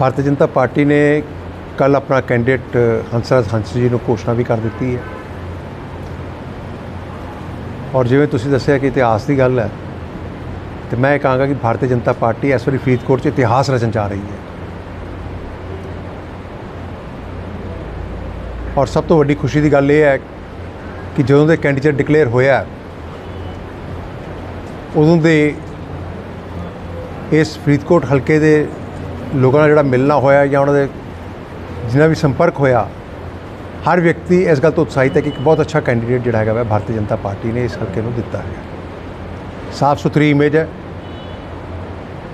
ਭਾਰਤੀ Janata party ਨੇ ਕੱਲ ਆਪਣਾ ਕੈਂਡੀਡੇਟ ਹੰਸਰਾਜ ਹੰਸ ਜੀ ਨੂੰ ਘੋਸ਼ਣਾ ਵੀ ਕਰ ਦਿੱਤੀ ਹੈ। ਔਰ ਜਿਵੇਂ ਤੁਸੀਂ ਦੱਸਿਆ ਕਿ ਇਤਿਹਾਸ ਦੀ ਗੱਲ ਹੈ, ਤੇ ਮੈਂ ਇਹ ਕਹਾਂਗਾ ਕਿ ਭਾਰਤੀ ਜਨਤਾ ਪਾਰਟੀ ਇਸ ਵਾਰੀ ਫਰੀਦਕੋਟ 'ਚ ਇਤਿਹਾਸ ਰਚਣ ਜਾ ਰਹੀ ਹੈ। ਔਰ ਸਭ ਤੋਂ ਵੱਡੀ ਖੁਸ਼ੀ ਦੀ ਗੱਲ ਇਹ ਹੈ ਕਿ ਜਦੋਂ ਦੇ ਕੈਂਡੀਡੇਟ ਡਿਕਲੇਅਰ ਹੋਇਆ ਉਦੋਂ ਦੇ ਇਸ ਫਰੀਦਕੋਟ ਹਲਕੇ ਦੇ ਲੋਕਾਂ ਨਾਲ ਜਿਹੜਾ ਮਿਲਣਾ ਹੋਇਆ ਜਾਂ ਉਹਨਾਂ ਦੇ ਜਿੰਨਾ ਵੀ ਸੰਪਰਕ ਹੋਇਆ, ਹਰ ਵਿਅਕਤੀ ਇਸ ਗੱਲ ਤੋਂ ਉਤਸ਼ਾਹਿਤ ਹੈ ਕਿ ਇੱਕ ਬਹੁਤ ਅੱਛਾ ਕੈਂਡੀਡੇਟ ਜਿਹੜਾ ਹੈਗਾ ਵਾ, ਭਾਰਤੀ ਜਨਤਾ ਪਾਰਟੀ ਨੇ ਇਸ ਹਲਕੇ ਨੂੰ ਦਿੱਤਾ ਹੈ। ਸਾਫ਼ ਸੁਥਰੀ ਇਮੇਜ ਹੈ।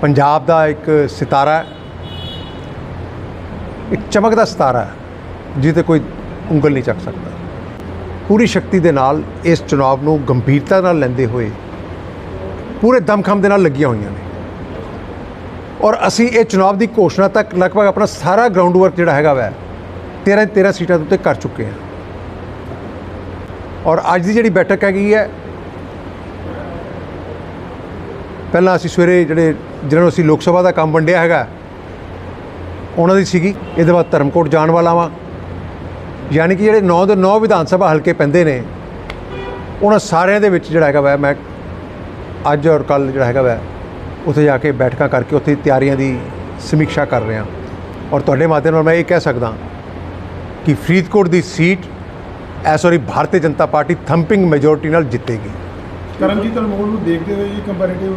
ਪੰਜਾਬ ਦਾ ਇੱਕ ਸਿਤਾਰਾ ਇੱਕ ਚਮਕਦਾ ਸਿਤਾਰਾ ਹੈ, ਜਿਹਦੇ ਕੋਈ ਉਂਗਲ ਨਹੀਂ ਚੱਕ ਸਕਦਾ। ਪੂਰੀ ਸ਼ਕਤੀ ਦੇ ਨਾਲ ਇਸ ਚੁਣਾਵ ਨੂੰ ਗੰਭੀਰਤਾ ਨਾਲ ਲੈਂਦੇ ਹੋਏ ਪੂਰੇ ਦਮਖਮ ਦੇ ਨਾਲ ਲੱਗੀਆਂ ਹੋਈਆਂ ਨੇ। ਔਰ ਅਸੀਂ ਇਹ ਚੁਣਾਵ ਦੀ ਘੋਸ਼ਣਾ ਤੱਕ ਲਗਭਗ ਆਪਣਾ ਸਾਰਾ ਗਰਾਊਂਡ ਵਰਕ ਜਿਹੜਾ ਹੈਗਾ ਵੈ 13 13 ਸੀਟਾਂ ਦੇ ਉੱਤੇ ਕਰ ਚੁੱਕੇ ਹਾਂ। ਔਰ ਅੱਜ ਦੀ ਜਿਹੜੀ ਬੈਠਕ ਹੈਗੀ ਹੈ, ਪਹਿਲਾਂ ਅਸੀਂ ਸਵੇਰੇ ਜਿਹੜੇ, ਜਿਹਨਾਂ ਨੂੰ ਅਸੀਂ ਲੋਕ ਸਭਾ ਦਾ ਕੰਮ ਵੰਡਿਆ ਹੈਗਾ, ਉਹਨਾਂ ਦੀ ਸੀਗੀ, ਇਹਦੇ ਬਾਅਦ ਧਰਮਕੋਟ ਜਾਣ ਵਾਲਾ ਵਾਂ। ਯਾਨੀ ਕਿ ਜਿਹੜੇ 9 ਦੇ 9 ਵਿਧਾਨ ਸਭਾ ਹਲਕੇ ਪੈਂਦੇ ਨੇ, ਉਹਨਾਂ ਸਾਰਿਆਂ ਦੇ ਵਿੱਚ ਜਿਹੜਾ ਹੈਗਾ ਵੈ, ਮੈਂ ਅੱਜ ਔਰ ਕੱਲ ਜਿਹੜਾ ਹੈਗਾ ਵੈ ਉੱਥੇ ਜਾ ਕੇ ਬੈਠਕਾਂ ਕਰਕੇ ਉੱਥੇ ਤਿਆਰੀਆਂ ਦੀ ਸਮੀਖਿਆ ਕਰ ਰਹੇ। ਹਾਂ ਔਰ ਤੁਹਾਡੇ ਮਾਧਿਅਮ ਨਾਲ ਮੈਂ ਇਹ ਕਹਿ ਸਕਦਾ ਕਿ ਫਰੀਦਕੋਟ ਦੀ ਸੀਟ ਇਸ ਵਾਰੀ Bharatiya Janata Party thumping majority ਨਾਲ ਜਿੱਤੇਗੀ। ਕਰਮਜੀਤ ਅਨਮੋਲ ਨੂੰ ਦੇਖਦੇ ਹੋਏ ਜੀ ਕੰਪੈਰੀਟਿਵ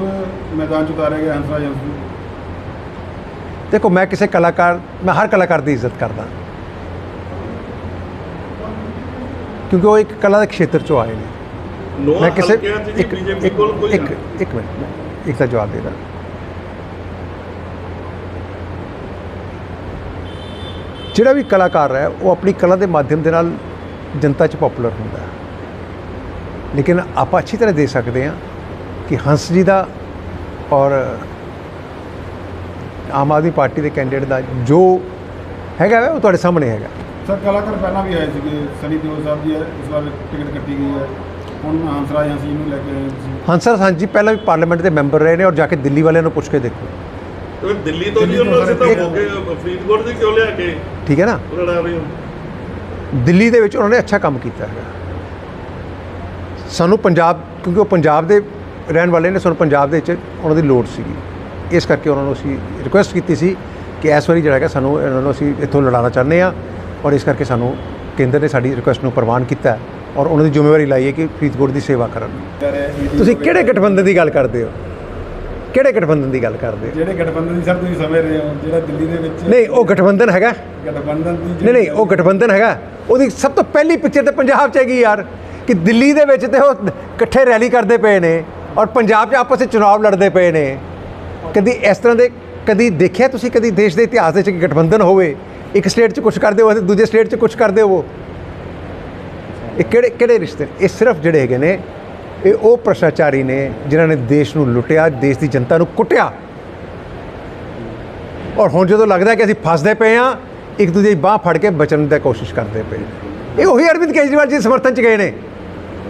ਮੈਦਾਨ ਚ ਉਤਾਰਿਆ ਗਿਆ ਹੰਸਰਾਜ ਹੰਸ ਨੂੰ। ਦੇਖੋ ਮੈਂ ਕਿਸੇ ਕਲਾਕਾਰ ਮੈਂ ਹਰ ਕਲਾਕਾਰ ਦੀ ਇੱਜ਼ਤ ਕਰਦਾ। ਕਿਉਂਕਿ ਉਹ ਇੱਕ ਕਲਾ ਦੇ ਖੇਤਰ ਚੋਂ ਆਏ ਨੇ। ਮੈਂ ਕਿਸੇ ਇੱਕ ਬੀਜੇਪੀ ਇੱਕ ਕੋਲ ਕੋਈ ਇੱਕ ਇੱਕ ਮਿੰਟ। ਮੈਂ ਇੱਕ ਦਾ ਜਵਾਬ ਦੇ ਜਿਹੜਾ ਵੀ ਕਲਾਕਾਰ ਹੈ ਉਹ ਆਪਣੀ ਕਲਾ ਦੇ ਮਾਧਿਅਮ ਦੇ ਨਾਲ ਜਨਤਾ 'ਚ ਪਪੂਲਰ ਹੁੰਦਾ ਹੈ। ਲੇਕਿਨ ਆਪਾਂ ਅੱਛੀ ਤਰ੍ਹਾਂ ਦੇ ਸਕਦੇ ਹਾਂ ਕਿ ਹੰਸ ਜੀ ਦਾ ਔਰ ਆਮ ਆਦਮੀ ਪਾਰਟੀ ਦੇ ਕੈਂਡੀਡੇਟ ਦਾ ਜੋ ਹੈਗਾ ਵਾ, ਉਹ ਤੁਹਾਡੇ ਸਾਹਮਣੇ ਹੈਗਾ। ਸਰ ਕਲਾਕਾਰ ਪਹਿਲਾਂ ਵੀ ਆਏ ਸੀਗੇ। ਸਨੀ ਦਿਓਲ ਸਾਹਿਬ ਜੀ ਇਸ ਵਾਰ ਟਿਕਟ ਕੱਟੀ ਗਈ ਹੈ ਹੁਣ ਹੰਸਰਾਜ ਹੰਸ ਨੂੰ ਲੈ ਕੇ ਆਏ ਤੁਸੀਂ ਹੰਸਰ ਹਾਂਜੀ ਪਹਿਲਾਂ ਵੀ ਪਾਰਲੀਮੈਂਟ ਦੇ ਮੈਂਬਰ ਰਹੇ ਨੇ ਔਰ ਜਾ ਕੇ ਦਿੱਲੀ ਵਾਲਿਆਂ ਨੂੰ ਪੁੱਛ ਕੇ ਦੇਖੋ। ਤੇ ਦਿੱਲੀ ਤੋਂ ਜੀ ਦਿੱਲੀ ਤੋਂ ਉਹਨਾਂ ਸਿੱਧਾ ਸਾਰੇ ਹੋ ਕੇ ਫਰੀਦਕੋਟ ਦੀ ਕਿਉਂ ਲਿਆ ਕੇ? ਠੀਕ ਹੈ ਨਾ? ਲੜਾ ਰਹੇ ਹੋ ਦਿੱਲੀ ਦੇ ਵਿੱਚ ਉਹਨਾਂ ਨੇ ਅੱਛਾ ਕੰਮ ਕੀਤਾ ਹੈਗਾ। ਸਾਨੂੰ ਪੰਜਾਬ ਕਿਉਂਕਿ ਉਹ ਪੰਜਾਬ ਦੇ ਰਹਿਣ ਵਾਲੇ ਨੇ ਸਾਨੂੰ ਪੰਜਾਬ ਦੇ ਵਿੱਚ ਉਹਨਾਂ ਦੀ ਲੋੜ ਸੀਗੀ। ਇਸ ਕਰਕੇ ਉਹਨਾਂ ਨੂੰ ਅਸੀਂ ਰਿਕੁਐਸਟ ਕੀਤੀ ਸੀ ਕਿ ਇਸ ਵਾਰੀ ਜਿਹੜਾ ਹੈਗਾ ਸਾਨੂੰ ਇਹਨਾਂ ਨੂੰ ਅਸੀਂ ਇੱਥੋਂ ਲੜਾਉਣਾ ਚਾਹੁੰਦੇ ਆ ਔਰ ਇਸ ਕਰਕੇ ਸਾਨੂੰ ਕੇਂਦਰ ਨੇ ਸਾਡੀ ਰਿਕੁਐਸਟ ਨੂੰ ਪ੍ਰਵਾਨ ਕੀਤਾ। ਹੈ ਔਰ ਉਹਨਾਂ ਦੀ ਜ਼ਿੰਮੇਵਾਰੀ ਲਾਈ ਹੈ ਕਿ ਫਰੀਦਕੋਟ ਦੀ ਸੇਵਾ ਕਰਨ। ਤੁਸੀਂ ਕਿਹੜੇ ਗਠਬੰਧਨ ਦੀ ਗੱਲ ਕਰਦੇ ਹੋ? ਕਿਹੜੇ ਗਠਬੰਧਨ ਦੀ ਗੱਲ ਕਰਦੇ ਹੋ? ਜਿਹੜੇ ਗਠਬੰਧਨ ਦੀ ਸਰ ਤੁਸੀਂ ਸਮਝ ਰਹੇ ਹੋ ਜਿਹੜਾ ਦਿੱਲੀ ਦੇ ਵਿੱਚ ਨਹੀਂ ਉਹ ਗਠਬੰਧਨ ਹੈਗਾ। ਗਠਬੰਧਨ ਦੀ ਨਹੀਂ ਨਹੀਂ ਉਹ ਗਠਬੰਧਨ ਹੈਗਾ। ਉਹਦੀ ਸਭ ਤੋਂ ਪਹਿਲੀ ਪਿਕਚਰ ਤੇ ਪੰਜਾਬ 'ਚ ਹੈਗੀ ਯਾਰ ਕਿ ਦਿੱਲੀ ਦੇ ਵਿੱਚ ਤੇ ਉਹ ਇਕੱਠੇ ਰੈਲੀ ਕਰਦੇ ਪਏ ਨੇ ਔਰ ਪੰਜਾਬ 'ਚ ਆਪਸ ਵਿੱਚ ਚੁਣਾਵ ਲੜਦੇ ਪਏ ਨੇ। ਕਦੀ ਇਸ ਤਰ੍ਹਾਂ ਦੇ ਕਦੀ ਦੇਖਿਆ ਤੁਸੀਂ ਕਦੀ ਦੇਸ਼ ਦੇ ਇਤਿਹਾਸ ਵਿੱਚ ਕਿ ਗਠਬੰਧਨ ਹੋਵੇ? ਇੱਕ ਸਟੇਟ 'ਚ ਕੁਝ ਕਰਦੇ ਹੋ ਤੇ ਦੂਜੇ ਸਟੇਟ 'ਚ ਕੁਝ ਕਰਦੇ ਹੋ? ਇਹ ਕਿਹੜੇ ਕਿਹੜੇ ਰਿਸ਼ਤੇ ਇਹ ਸਿਰਫ ਜਿਹੜੇ ਹੈਗੇ ਨੇ, ਇਹ ਉਹ ਭ੍ਰਸ਼ਟਾਚਾਰੀ ਨੇ ਜਿਨ੍ਹਾਂ ਨੇ ਦੇਸ਼ ਨੂੰ ਲੁੱਟਿਆ, ਦੇਸ਼ ਦੀ ਜਨਤਾ ਨੂੰ ਕੁੱਟਿਆ। ਔਰ ਹੁਣ ਜਦੋਂ ਲੱਗਦਾ ਕਿ ਅਸੀਂ ਫਸਦੇ ਪਏ ਆ ਇੱਕ ਦੂਜੇ ਦੀ ਬਾਹ ਫੜ ਕੇ ਬਚਣ ਦੀ ਕੋਸ਼ਿਸ਼ ਕਰਦੇ ਪਏ ਨੇ। ਇਹ ਉਹੀ ਅਰਵਿੰਦ ਕੇਜਰੀਵਾਲ ਜੀ ਸਮਰਥਨ ਚ ਗਏ ਨੇ।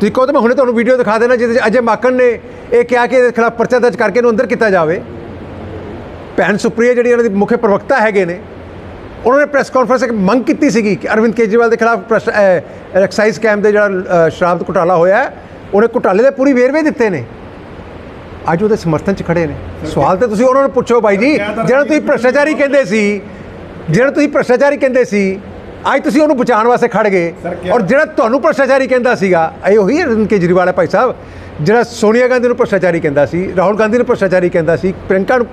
ਤੁਸੀਂ ਕਹੋ ਤਾਂ ਮੈਂ ਹੁਣੇ ਤੁਹਾਨੂੰ ਵੀਡੀਓ ਦਿਖਾ ਦੇਣਾ ਜਿਹਦੇ 'ਚ ਅਜੇ ਮਾਕਨ ਨੇ ਇਹ ਕਿਹਾ ਕਿ ਇਹਦੇ ਖਿਲਾਫ ਪਰਚਾ ਦਰਜ ਕਰਕੇ ਇਹਨੂੰ ਅੰਦਰ ਕੀਤਾ ਜਾਵੇ। ਭੈਣ ਸੁਪਰੀਆ ਜਿਹੜੀ ਉਹਨਾਂ ਦੀ ਮੁੱਖ ਪ੍ਰਵਕਤਾ ਹੈਗੇ ਨੇ ਉਹਨਾਂ ਨੇ ਪ੍ਰੈਸ ਕਾਨਫਰੰਸ ਇੱਕ ਮੰਗ ਕੀਤੀ ਸੀਗੀ ਕਿ ਅਰਵਿੰਦ ਕੇਜਰੀਵਾਲ ਦੇ ਖਿਲਾਫ ਐਕਸਾਈਜ਼ ਕੈਂਪ ਦੇ ਜਿਹੜਾ ਸ਼ਰਾਬ ਦਾ ਘੁਟਾਲਾ ਹੋਇਆ ਉਹਨੇ ਘੁਟਾਲੇ ਦੇ ਪੂਰੀ ਵੇਰਵੇ ਦਿੱਤੇ ਨੇ ਅੱਜ ਉਹਦੇ ਸਮਰਥਨ ਚ ਖੜੇ ਨੇ ਸਵਾਲ ਤੇ ਤੁਸੀਂ ਉਹਨਾਂ ਨੂੰ ਪੁੱਛੋ ਬਾਈ ਜੀ ਜਿਹੜਾ ਤੁਸੀਂ ਭ੍ਰਸ਼ਟਾਚਾਰੀ ਕਹਿੰਦੇ ਸੀ ਜਿਹੜਾ ਤੁਸੀਂ ਭ੍ਰਸ਼ਟਾਚਾਰੀ ਕਹਿੰਦੇ ਸੀ ਅੱਜ ਤੁਸੀਂ ਉਹਨੂੰ ਬਚਾਉਣ ਵਾਸਤੇ ਖੜ ਗਏ ਔਰ ਜਿਹੜਾ ਤੁਹਾਨੂੰ ਭ੍ਰਸ਼ਟਾਚਾਰੀ ਕਹਿੰਦਾ ਸੀਗਾ ਇਹ ਉਹੀ ਅਰਵਿੰਦ ਕੇਜਰੀਵਾਲ ਹੈ ਭਾਈ ਸਾਹਿਬ ਜਿਹੜਾ ਸੋਨੀਆ ਗਾਂਧੀ ਨੂੰ ਭ੍ਰਸ਼ਟਾਚਾਰੀ ਕਹਿੰਦਾ ਸੀ ਰਾਹੁਲ ਗਾਂਧੀ ਨੂੰ ਭ੍ਰਸ਼ਟਾਚਾਰੀ ਕਹਿੰਦਾ ਸੀ ਪ੍ਰਿੰਕਾ ਨੂੰ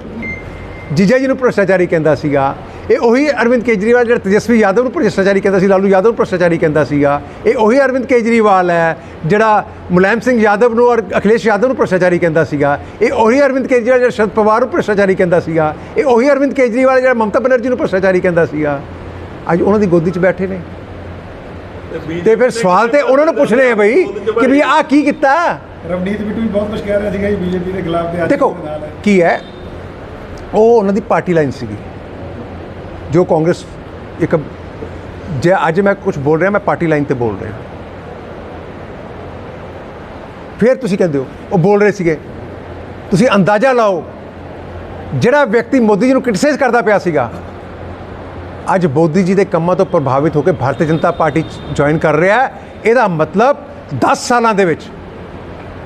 ਜੀਜਾ ਜੀ ਨੂੰ ਭ੍ਰਸ਼ਟਾਚਾਰੀ ਕਹਿੰਦਾ ਸੀਗਾ ਇਹ ਉਹੀ ਅਰਵਿੰਦ ਕੇਜਰੀਵਾਲ ਜਿਹੜਾ ਤੇਜਸਵੀ ਯਾਦਵ ਨੂੰ ਭ੍ਰਸ਼ਟਾਚਾਰੀ ਕਹਿੰਦਾ ਸੀ ਲਾਲੂ ਯਾਦਵ ਨੂੰ ਭ੍ਰਸ਼ਟਾਚਾਰੀ ਕਹਿੰਦਾ ਸੀਗਾ। ਇਹ ਉਹੀ ਅਰਵਿੰਦ ਕੇਜਰੀਵਾਲ ਹੈ ਜਿਹੜਾ ਮੁਲਾਇਮ ਸਿੰਘ ਯਾਦਵ ਨੂੰ ਔਰ ਅਖਿਲੇਸ਼ ਯਾਦਵ ਨੂੰ ਭ੍ਰਸ਼ਟਾਚਾਰੀ ਕਹਿੰਦਾ ਸੀਗਾ। ਇਹ ਉਹੀ ਅਰਵਿੰਦ ਕੇਜਰੀਵਾਲ ਜਿਹੜਾ ਸ਼ਰਦ ਪਵਾਰ ਨੂੰ ਭ੍ਰਸ਼ਟਾਚਾਰੀ ਕਹਿੰਦਾ ਸੀਗਾ। ਇਹ ਉਹੀ ਅਰਵਿੰਦ ਕੇਜਰੀਵਾਲ ਜਿਹੜਾ ਮਮਤਾ ਬਨਰਜੀ ਨੂੰ ਭ੍ਰਸ਼ਟਾਚਾਰੀ ਕਹਿੰਦਾ ਸੀਗਾ। ਅੱਜ ਉਹਨਾਂ ਦੀ ਗੋਦੀ 'ਚ ਬੈਠੇ ਨੇ। ਤੇ ਫਿਰ ਸਵਾਲ ਤੇ ਉਹਨਾਂ ਨੂੰ ਪੁੱਛਣੇ ਆ ਬਈ ਕਿ ਵੀ ਆਹ ਕੀ ਕੀਤਾ? ਰਵਨੀਤ ਬਿੱਟੂ ਵੀ ਬਹੁਤ ਕੁਝ ਕਹਿ ਰਿਹਾ ਸੀਗਾ ਜੀ ਬੀਜੇਪੀ ਦੇ ਖਿਲਾਫ ਤੇ ਅੱਜ ਦੇਖੋ ਕੀ ਹੈ? ਉਹ ਉਹਨਾਂ ਦੀ ਪਾਰਟੀ ਲਾਈਨ ਸੀਗੀ। ਜੋ ਕਾਂਗਰਸ ਇੱਕ, ਜੇ ਅੱਜ ਮੈਂ ਕੁਝ ਬੋਲ ਰਿਹਾ, ਮੈਂ ਪਾਰਟੀ ਲਾਈਨ ਤੇ ਬੋਲ ਰਿਹਾ। ਫਿਰ ਤੁਸੀਂ ਕਹਿੰਦੇ ਹੋ, ਉਹ ਬੋਲ ਰਹੇ ਸੀਗੇ। ਤੁਸੀਂ ਅੰਦਾਜ਼ਾ ਲਾਓ, ਜਿਹੜਾ ਵਿਅਕਤੀ ਮੋਦੀ ਜੀ ਨੂੰ ਕ੍ਰਿਟਿਸਾਈਜ਼ ਕਰਦਾ ਪਿਆ ਸੀਗਾ, ਅੱਜ ਮੋਦੀ ਜੀ ਦੇ ਕੰਮਾਂ ਤੋਂ ਪ੍ਰਭਾਵਿਤ ਹੋ ਕੇ ਭਾਰਤੀ ਜਨਤਾ ਪਾਰਟੀ ਜੁਆਇਨ ਕਰ ਰਿਹਾ ਹੈ। ਇਹਦਾ ਮਤਲਬ 10 ਸਾਲਾਂ ਦੇ ਵਿੱਚ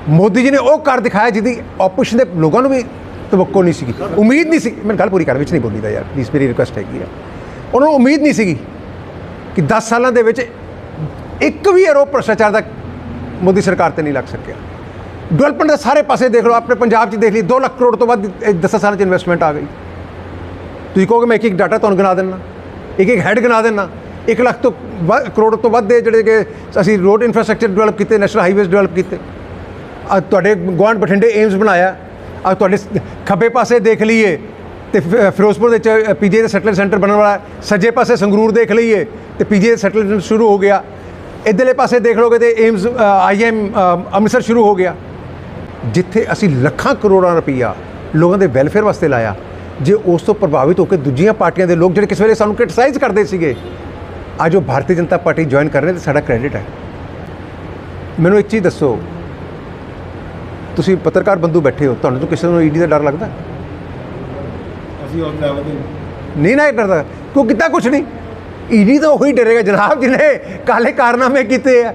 ਮੋਦੀ ਜੀ ਨੇ ਉਹ ਕਰ ਦਿਖਾਇਆ, ਜਿਹਦੀ ਆਪੋਜੀਸ਼ਨ ਦੇ ਲੋਕਾਂ ਨੂੰ ਵੀ ਤਵੱਕੋ ਨਹੀਂ ਸੀਗੀ। ਉਮੀਦ ਨਹੀਂ ਸੀ ਮੈਂ ਗੱਲ ਪੂਰੀ ਕਰ ਵਿੱਚ ਨਹੀਂ ਬੋਲੀਦਾ ਯਾਰ ਪਲੀਜ਼ ਮੇਰੀ ਰਿਕੁਐਸਟ ਹੈਗੀ ਆ। ਉਹਨਾਂ ਨੂੰ ਉਮੀਦ ਨਹੀਂ ਸੀਗੀ ਕਿ 10 ਸਾਲਾਂ ਦੇ ਵਿੱਚ ਇੱਕ ਵੀ ਆਰੋਪ ਭ੍ਰਸ਼ਟਾਚਾਰ ਦਾ ਮੋਦੀ ਸਰਕਾਰ ਤੇ ਨਹੀਂ ਲੱਗ ਸਕਿਆ। ਡਿਵੈਲਪਮੈਂਟ ਦੇ ਸਾਰੇ ਪਾਸੇ ਦੇਖ ਲਓ, ਆਪਣੇ ਪੰਜਾਬ 'ਚ ਦੇਖ ਲਈ 2 ਲੱਖ ਕਰੋੜ ਤੋਂ ਵੱਧ 10 ਸਾਲਾਂ 'ਚ ਇਨਵੈਸਟਮੈਂਟ ਆ ਗਈ। ਤੁਸੀਂ ਕਹੋਗੇ ਮੈਂ ਇੱਕ ਇੱਕ ਡਾਟਾ ਤੁਹਾਨੂੰ ਗਿਣਾ ਦਿੰਦਾ, ਇੱਕ ਇੱਕ ਹੈਡ ਗਿਣਾ ਦਿੰਦਾ 1 ਲੱਖ ਤੋਂ ਵੱਧ, ਕਰੋੜ ਤੋਂ ਵੱਧ ਦੇ ਜਿਹੜੇ ਕਿ ਅਸੀਂ ਰੋਡ ਇਨਫਰਾਸਟ੍ਰਕਚਰ ਡਿਵੈਲਪ ਕੀਤੇ ਨੈਸ਼ਨਲ ਹਾਈਵੇਜ਼ ਡਿਵੈਲਪ ਕੀਤੇ। ਅੱਜ ਤੁਹਾਡੇ ਗੁਆਂਢ ਬਠਿੰਡੇ ਏਮਸ ਬਣਾਇਆ। ਅੱਜ ਤੁਹਾਡੇ ਖੱਬੇ ਪਾਸੇ ਦੇਖ ਲਈਏ ਤੇ ਫਿ- ਫਿਰੋਜ਼ਪੁਰ ਦੇ ਵਿੱਚ ਪੀਜੀ ਦਾ ਸੈਟਲਮੈਂਟ ਸੈਂਟਰ ਬਣਨ ਵਾਲਾ ਸੱਜੇ ਪਾਸੇ ਸੰਗਰੂਰ ਦੇਖ ਲਈਏ ਤੇ ਪੀਜੀ ਦਾ ਸੈਟਲਮੈਂਟ ਸ਼ੁਰੂ ਹੋ ਗਿਆ। ਇੱਧਰਲੇ ਪਾਸੇ ਦੇਖ ਲਓਗੇ ਤੇ ਏਮਸ ਆਈਐਮ ਅੰਮ੍ਰਿਤਸਰ ਸ਼ੁਰੂ ਹੋ ਗਿਆ। ਜਿੱਥੇ ਅਸੀਂ ਲੱਖਾਂ ਕਰੋੜਾਂ ਰੁਪਈਆ ਲੋਕਾਂ ਦੇ ਵੈਲਫੇਅਰ ਵਾਸਤੇ ਲਾਇਆ, ਜੇ ਉਸ ਤੋਂ ਪ੍ਰਭਾਵਿਤ ਹੋ ਕੇ ਦੂਜੀਆਂ ਪਾਰਟੀਆਂ ਦੇ ਲੋਕ ਜਿਹੜੇ ਕਿਸ ਵੇਲੇ ਸਾਨੂੰ ਕ੍ਰਿਟਿਸਾਈਜ਼ ਕਰਦੇ ਸੀਗੇ, ਅੱਜ ਉਹ ਭਾਰਤੀ ਜਨਤਾ ਪਾਰਟੀ ਜੁਆਇਨ ਕਰ ਰਹੇ ਤੇ ਸਾਡਾ ਕ੍ਰੈਡਿਟ ਹੈ। ਮੈਨੂੰ ਇੱਕ ਚੀਜ਼ ਦੱਸੋ ਤੁਸੀਂ ਪੱਤਰਕਾਰ ਬੰਦੂ ਬੈਠੇ ਹੋ ਤੁਹਾਨੂੰ ਤਾਂ ਕਿਸੇ ਨੂੰ ਈਡੀ ਦਾ ਡਰ ਲੱਗਦਾ? ਅਸੀਂ ਉਸ ਲੈਵਲ ਤੇ ਨਹੀਂ ਨਾ ਇਹ ਡਰਦਾ ਕਿਉਂ ਕੀਤਾ ਕੁਛ ਨਹੀਂ? ਈਡੀ ਤਾਂ ਉਹੀ ਡਰੇਗਾ ਜਨਾਬ ਜਿਹਨੇ ਕਾਲੇ ਕਾਰਨਾਮੇ ਕੀਤੇ ਆ।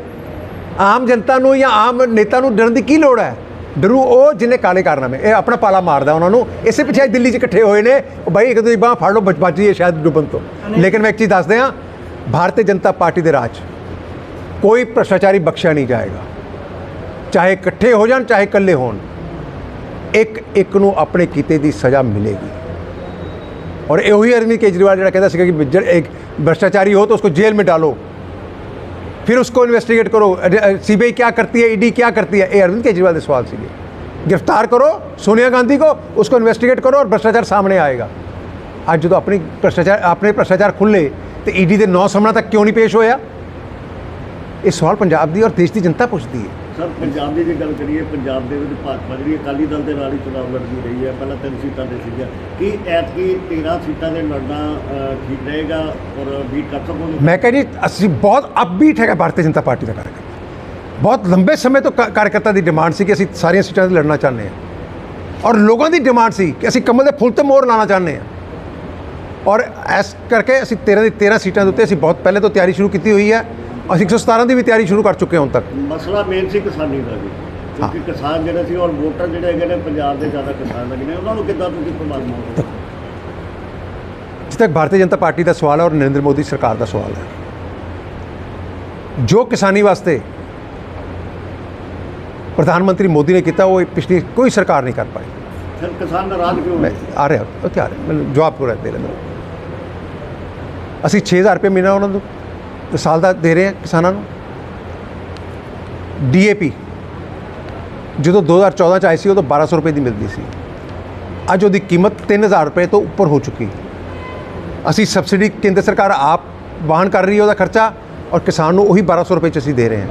ਆਮ ਜਨਤਾ ਨੂੰ ਜਾਂ ਆਮ ਨੇਤਾ ਨੂੰ ਡਰਨ ਦੀ ਕੀ ਲੋੜ ਹੈ? ਡਰੂ ਉਹ ਜਿਹਨੇ ਕਾਲੇ ਕਾਰਨਾਮੇ ਇਹ ਆਪਣਾ ਪਾਲਾ ਮਾਰਦਾ ਉਹਨਾਂ ਨੂੰ। ਇਸੇ ਪਿੱਛੇ ਦਿੱਲੀ 'ਚ ਇਕੱਠੇ ਹੋਏ ਨੇ। ਬਾਈ ਇੱਕ ਦੂਜੀ ਬਾਹ ਫੜ ਲਓ ਬਚ ਬਚ ਜਾਈਏ ਸ਼ਾਇਦ ਡੁੱਬਣ ਤੋਂ। ਲੇਕਿਨ ਮੈਂ ਇੱਕ ਚੀਜ਼ ਦੱਸ ਦਿਆਂ ਭਾਰਤੀ ਜਨਤਾ ਪਾਰਟੀ ਦੇ ਰਾਜ 'ਚ ਕੋਈ ਭ੍ਰਸ਼ਟਾਚਾਰੀ ਬਖਸ਼ਿਆ ਨਹੀਂ ਜਾਏਗਾ। ਚਾਹੇ ਇਕੱਠੇ ਹੋ ਜਾਣ ਚਾਹੇ ਇਕੱਲੇ ਹੋਣ ਇੱਕ ਇੱਕ ਨੂੰ ਆਪਣੇ ਕੀਤੇ ਦੀ ਸਜ਼ਾ ਮਿਲੇਗੀ और ये वही अरविंद केजरीवाल जरा कहता सीखा कि जब एक भ्रष्टाचारी हो तो उसको जेल में डालो फिर उसको इन्वेस्टिगेट करो सीबीआई क्या करती है ईडी क्या करती है ये अरविंद केजरीवाल के सवाल सीगे गिरफ्तार करो सोनिया गांधी को उसको इन्वेस्टिगेट करो और भ्रष्टाचार सामने आएगा ਅੱਜ ਜਦੋਂ ਆਪਣੀ ਭ੍ਰਸ਼ਟਾਚਾਰ ਆਪਣੇ ਭ੍ਰਸ਼ਟਾਚਾਰ ਖੁੱਲੇ ਤੇ ਈਡੀ ਦੇ ਨੌ ਸਾਹਮਣਾ ਤੱਕ ਕਿਉਂ ਨਹੀਂ ਪੇਸ਼ ਹੋਇਆ ਇਹ ਸਵਾਲ ਪੰਜਾਬ ਦੀ ਔਰ ਦੇਸ਼ ਦੀ ਜਨਤਾ ਪੁੱਛਦੀ ਹੈ ਸਰ, ਪੰਜਾਬ ਦੀ ਜੇ ਗੱਲ ਕਰੀਏ, ਪੰਜਾਬ ਦੇ ਵਿੱਚ ਭਾਜਪਾ ਜਿਹੜੀ ਅਕਾਲੀ ਦਲ ਦੇ ਨਾਲ ਹੀ ਚੁਣਾਵ ਲੜਦੀ ਰਹੀ ਹੈ। ਪਹਿਲਾਂ ਤਿੰਨ ਸੀਟਾਂ ਦੇ ਸੀਗੀਆਂ। ਕੀ ਐਤਕੀ 13 ਸੀਟਾਂ ਦੇ ਲੜਨਾ ਠੀਕ ਰਹੇਗਾ ਔਰ ਬੀਟ ਕਰ ਮੈਂ ਕਹਾਂ ਜੀ, ਅਸੀਂ ਬਹੁਤ ਅਪਬੀਟ ਹੈਗਾ ਭਾਰਤੀ ਜਨਤਾ ਪਾਰਟੀ ਦਾ ਕਾਰਜਕਰਤਾ ਬਹੁਤ ਲੰਬੇ ਸਮੇਂ ਤੋਂ ਕਾ- ਕਾਰਜਕਰਤਾ ਦੀ ਡਿਮਾਂਡ ਸੀ ਕਿ ਅਸੀਂ ਸਾਰੀਆਂ ਸੀਟਾਂ ਤੇ ਲੜਨਾ ਚਾਹੁੰਦੇ ਹਾਂ। ਔਰ ਲੋਕਾਂ ਦੀ ਡਿਮਾਂਡ ਸੀ ਕਿ ਅਸੀਂ ਕਮਲ ਦੇ ਫੁੱਲ ਤੇ ਮੋਹਰ ਲਾਣਾ ਚਾਹੁੰਦੇ ਹਾਂ। ਔਰ ਇਸ ਕਰਕੇ ਅਸੀਂ 13 ਦੀ 13 ਸੀਟਾਂ ਦੇ ਉੱਤੇ ਅਸੀਂ ਬਹੁਤ ਪਹਿਲੇ ਤੋਂ ਤਿਆਰੀ ਸ਼ੁਰੂ ਕੀਤੀ ਹੋਈ ਹੈ। ਅਸੀਂ 117 ਦੀ ਵੀ ਤਿਆਰੀ ਸ਼ੁਰੂ ਕਰ ਚੁੱਕੇ ਹਾਂ ਹੁਣ ਤੱਕ। ਮਸਲਾ ਮੇਨ ਸੀ ਕਿਸਾਨੀ ਦਾ ਜੀ। ਕਿਉਂਕਿ ਕਿਸਾਨ ਜਿਹੜੇ ਸੀ ਔਰ ਵੋਟਰ ਜਿਹੜੇ ਹੈਗੇ ਨੇ ਪੰਜਾਬ ਦੇ ਜ਼ਿਆਦਾ ਕਿਸਾਨ ਲੱਗੇ ਨੇ ਉਹਨਾਂ ਨੂੰ ਕਿੱਦਾਂ ਤੁਸੀਂ ਪ੍ਰਭਾਵਿਤ ਕਰੋਗੇ ਜਿੱਥੇ ਤੱਕ ਭਾਰਤੀ ਜਨਤਾ ਪਾਰਟੀ ਦਾ ਸਵਾਲ ਹੈ ਔਰ ਨਰਿੰਦਰ ਮੋਦੀ ਸਰਕਾਰ ਦਾ ਸਵਾਲ ਹੈ। ਜੋ ਕਿਸਾਨੀ ਵਾਸਤੇ ਪ੍ਰਧਾਨ ਮੰਤਰੀ ਮੋਦੀ ਨੇ ਕੀਤਾ ਉਹ ਪਿਛਲੀ ਕੋਈ ਸਰਕਾਰ ਨਹੀਂ ਕਰ ਪਾਈ। ਫਿਰ ਕਿਸਾਨ ਨਾਰਾਜ਼ ਕਿਉਂ ਮੈਂ ਆ ਰਿਹਾ ਉੱਥੇ ਆ ਰਿਹਾ ਮੈਨੂੰ ਜਵਾਬ ਪੂਰਾ ਦੇ ਲੈਂਦਾ ਅਸੀਂ 6000 ਰੁਪਏ ਮਹੀਨਾ ਉਹਨਾਂ ਨੂੰ ਸਾਲ ਦਾ ਦੇ ਰਹੇ ਹਾਂ ਕਿਸਾਨਾਂ ਨੂੰ। ਡੀਏਪੀ ਜਦੋਂ 2014 ਚ ਆਈ ਸੀ, ਉਦੋਂ 1200 ਰੁਪਏ ਦੀ ਮਿਲਦੀ ਸੀ। ਅੱਜ ਉਹਦੀ ਕੀਮਤ 3000 ਰੁਪਏ ਤੋਂ ਉੱਪਰ ਹੋ ਚੁੱਕੀ। ਅਸੀਂ ਸਬਸਿਡੀ ਕੇਂਦਰ ਸਰਕਾਰ ਆਪ ਵਾਹਨ ਕਰ ਰਹੀ ਹੈ ਉਹਦਾ ਖਰਚਾ ਔਰ ਕਿਸਾਨ ਨੂੰ ਉਹੀ 1200 ਰੁਪਏ ਚ ਅਸੀਂ ਦੇ ਰਹੇ ਹਾਂ।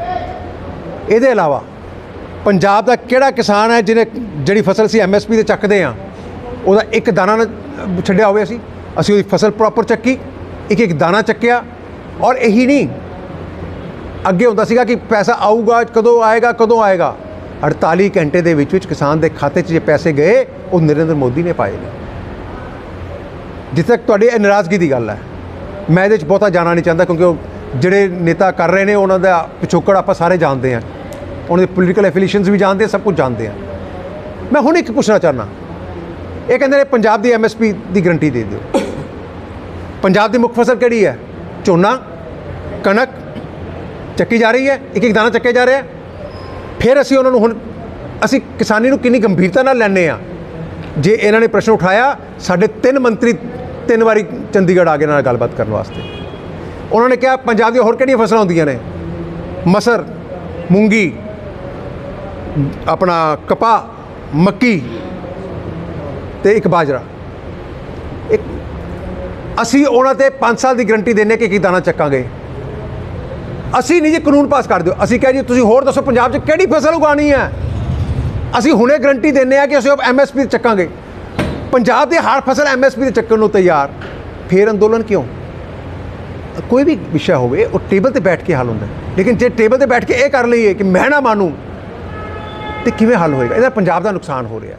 ਇਹਦੇ ਇਲਾਵਾ ਪੰਜਾਬ ਦਾ ਕਿਹੜਾ ਕਿਸਾਨ ਹੈ ਜਿਹਨੇ ਜਿਹੜੀ ਫਸਲ ਸੀ ਐਮਐਸਪੀ ਤੇ ਚੱਕਦੇ ਆ ਉਹਦਾ ਇੱਕ ਦਾਣਾ ਛੱਡਿਆ ਹੋਵੇ ਅਸੀਂ। ਅਸੀਂ ਉਹਦੀ ਫਸਲ ਪ੍ਰੋਪਰ ਚੱਕੀ ਇੱਕ ਇੱਕ ਦਾਣਾ ਚੱਕਿਆ ਔਰ ਇਹੀ ਨਹੀਂ। ਅੱਗੇ ਹੁੰਦਾ ਸੀਗਾ ਕਿ ਪੈਸਾ ਆਊਗਾ, ਕਦੋਂ ਆਏਗਾ ਕਦੋਂ ਆਏਗਾ। 48 ਘੰਟੇ ਦੇ ਵਿੱਚ ਵਿੱਚ ਕਿਸਾਨ ਦੇ ਖਾਤੇ 'ਚ ਜੇ ਪੈਸੇ ਗਏ, ਉਹ ਨਰਿੰਦਰ ਮੋਦੀ ਨੇ ਪਾਏ ਨੇ। ਜਿੱਥੇ ਤੱਕ ਤੁਹਾਡੀ ਇਹ ਨਾਰਾਜ਼ਗੀ ਦੀ ਗੱਲ ਹੈ। ਮੈਂ ਇਹਦੇ 'ਚ ਬਹੁਤਾ ਜਾਣਾ ਨਹੀਂ ਚਾਹੁੰਦਾ ਕਿਉਂਕਿ ਉਹ ਜਿਹੜੇ ਨੇਤਾ ਕਰ ਰਹੇ ਨੇ, ਉਹਨਾਂ ਦਾ ਪਿਛੋਕੜ ਆਪਾਂ ਸਾਰੇ ਜਾਣਦੇ ਹਾਂ। ਉਹਨਾਂ ਦੇ ਪੋਲੀਟੀਕਲ ਐਫੀਲੀਏਸ਼ਨਸ ਵੀ ਜਾਣਦੇ ਸਭ ਕੁਝ ਜਾਣਦੇ ਹਾਂ ਮੈਂ ਹੁਣ ਇੱਕ ਪੁੱਛਣਾ ਚਾਹੁੰਦਾ। ਇਹ ਕਹਿੰਦੇ ਨੇ, ਪੰਜਾਬ ਦੀ ਐਮਐਸਪੀ ਦੀ ਗਰੰਟੀ ਦੇ ਦਿਓ। ਪੰਜਾਬ ਦੀ ਮੁੱਖ ਫਸਲ ਕਿਹੜੀ ਹੈ? ਝੋਨਾ, ਕਣਕ ਚੱਕੀ ਜਾ ਰਹੀ ਹੈ, ਇੱਕ ਇੱਕ ਦਾਣਾ ਚੱਕਿਆ ਜਾ ਰਿਹਾ ਫਿਰ ਅਸੀਂ ਉਹਨਾਂ ਨੂੰ ਹੁਣ, ਅਸੀਂ ਕਿਸਾਨੀ ਨੂੰ ਕਿੰਨੀ ਗੰਭੀਰਤਾ ਨਾਲ ਲੈਂਦੇ ਆ ਜੇ ਇਹਨਾਂ ਨੇ ਪ੍ਰਸ਼ਨ ਉਠਾਇਆ, ਸਾਡੇ ਤਿੰਨ ਮੰਤਰੀ ਤਿੰਨ ਵਾਰੀ ਚੰਡੀਗੜ੍ਹ ਆ ਗਏ ਨਾਲ ਗੱਲਬਾਤ ਕਰਨ ਵਾਸਤੇ। ਉਹਨਾਂ ਨੇ ਕਿਹਾ, ਪੰਜਾਬ ਦੀਆਂ ਹੋਰ ਕਿਹੜੀਆਂ ਫਸਲਾਂ ਹੁੰਦੀਆਂ ਨੇ? ਮਸਰ, ਮੂੰਗੀ, ਆਪਣਾ ਕਪਾਹ, ਮੱਕੀ ਤੇ ਇੱਕ ਬਾਜਰਾ। ਇੱਕ ਅਸੀਂ ਉਹਨਾਂ ਤੇ 5 ਸਾਲ ਦੀ ਗਰੰਟੀ ਦਿੰਨੇ ਕਿ ਕੀ ਦਾਣਾ ਚੱਕਾਂਗੇ। ਅਸੀਂ ਨਹੀਂ ਜੀ ਕਾਨੂੰਨ ਪਾਸ ਕਰ ਦਿਓ ਅਸੀਂ ਕਹਾਂ ਜੀ, ਤੁਸੀਂ ਹੋਰ ਦੱਸੋ ਪੰਜਾਬ 'ਚ ਕਿਹੜੀ ਫਸਲ ਉਗਾਣੀ ਹੈ? ਅਸੀਂ ਹੁਣੇ ਗਰੰਟੀ ਦਿੰਨੇ ਆ ਕਿ ਅਸੀਂ ਐਮਐਸਪੀ ਤੇ ਚੱਕਾਂਗੇ। ਪੰਜਾਬ ਦੀ ਹਰ ਫਸਲ ਐਮਐਸਪੀ ਤੇ ਚੱਕਣ ਨੂੰ ਤਿਆਰ। ਫੇਰ ਅੰਦੋਲਨ ਕਿਉਂ? ਕੋਈ ਵੀ ਵਿਸ਼ਾ ਹੋਵੇ, ਉਹ ਟੇਬਲ ਤੇ ਬੈਠ ਕੇ ਹੱਲ ਹੁੰਦਾ। ਲੇਕਿਨ ਜੇ ਟੇਬਲ ਤੇ ਬੈਠ ਕੇ ਇਹ ਕਰ ਲਈਏ ਕਿ ਮੈਂ ਨਾ ਮਾਨੂੰ, ਤੇ ਕਿਵੇਂ ਹੱਲ ਹੋਏਗਾ? ਇਹਦਾ ਪੰਜਾਬ ਦਾ ਨੁਕਸਾਨ ਹੋ ਰਿਹਾ।